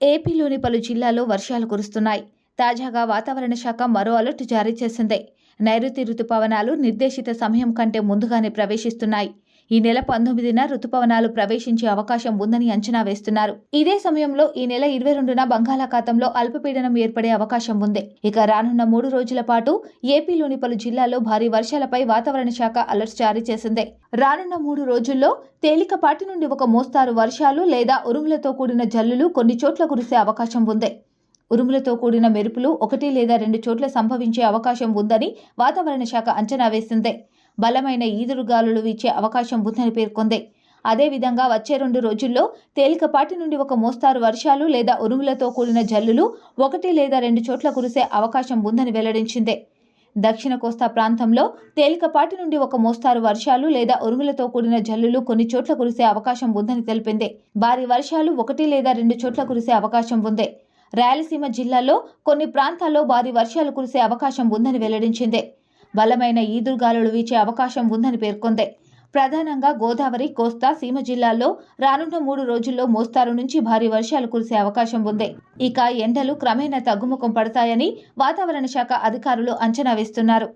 ఏపీలోని పలు జిల్లాల్లో వర్షాలు కురుస్తున్నాయి. తాజాగా వాతావరణ శాఖ మరో అలర్ట్ జారీ చేసింది. నైరుతి రుతుపవనాలు నిర్దేశిత సమయం కంటే ముందుగానే ప్రవేశిస్తున్నాయి. ఈ నెల పంతొమ్మిదిన రుతుపవనాలు ప్రవేశించే అవకాశం ఉందని అంచనా వేస్తున్నారు. ఇదే సమయంలో ఈ నెల ఇరవై రెండున బంగాళాఖాతంలో అల్పపీడనం ఏర్పడే అవకాశం ఉంది. ఇక రానున్న మూడు రోజుల పాటు ఏపీలోని పలు జిల్లాల్లో భారీ వర్షాలపై వాతావరణ శాఖ అలర్ట్స్ జారీ చేసింది. రానున్న మూడు రోజుల్లో తేలికపాటి నుండి ఒక మోస్తారు వర్షాలు లేదా ఉరుములతో కూడిన జల్లులు కొన్ని చోట్ల కురిసే అవకాశం ఉంది. ఉరుములతో కూడిన మెరుపులు ఒకటి లేదా రెండు చోట్ల సంభవించే అవకాశం ఉందని వాతావరణ శాఖ అంచనా వేసింది. బలమైన ఈదురుగాలులు వీచే అవకాశం ఉందని పేర్కొంది. అదేవిధంగా వచ్చే రెండు రోజుల్లో తేలికపాటి నుండి ఒక మోస్తారు వర్షాలు లేదా ఉరుములతో కూడిన జల్లులు ఒకటి లేదా రెండు చోట్ల కురిసే అవకాశం ఉందని వెల్లడించింది. దక్షిణ కోస్తా ప్రాంతంలో తేలికపాటి నుండి ఒక మోస్తారు వర్షాలు లేదా ఉరుములతో కూడిన జల్లులు కొన్ని చోట్ల కురిసే అవకాశం ఉందని తెలిపింది. భారీ వర్షాలు ఒకటి లేదా రెండు చోట్ల కురిసే అవకాశం ఉంది. రాయలసీమ జిల్లాలో కొన్ని ప్రాంతాల్లో భారీ వర్షాలు కురిసే అవకాశం ఉందని వెల్లడించింది. బలమైన ఈదురుగాలులు వీచే అవకాశం ఉందని పేర్కొంది. ప్రధానంగా గోదావరి కోస్తా సీమ జిల్లాల్లో రానున్న మూడు రోజుల్లో మోస్తారు నుంచి భారీ వర్షాలు కురిసే అవకాశం ఉంది. ఇక ఎండలు క్రమేణా తగ్గుముఖం పడతాయని వాతావరణ శాఖ అధికారులు అంచనా వేస్తున్నారు.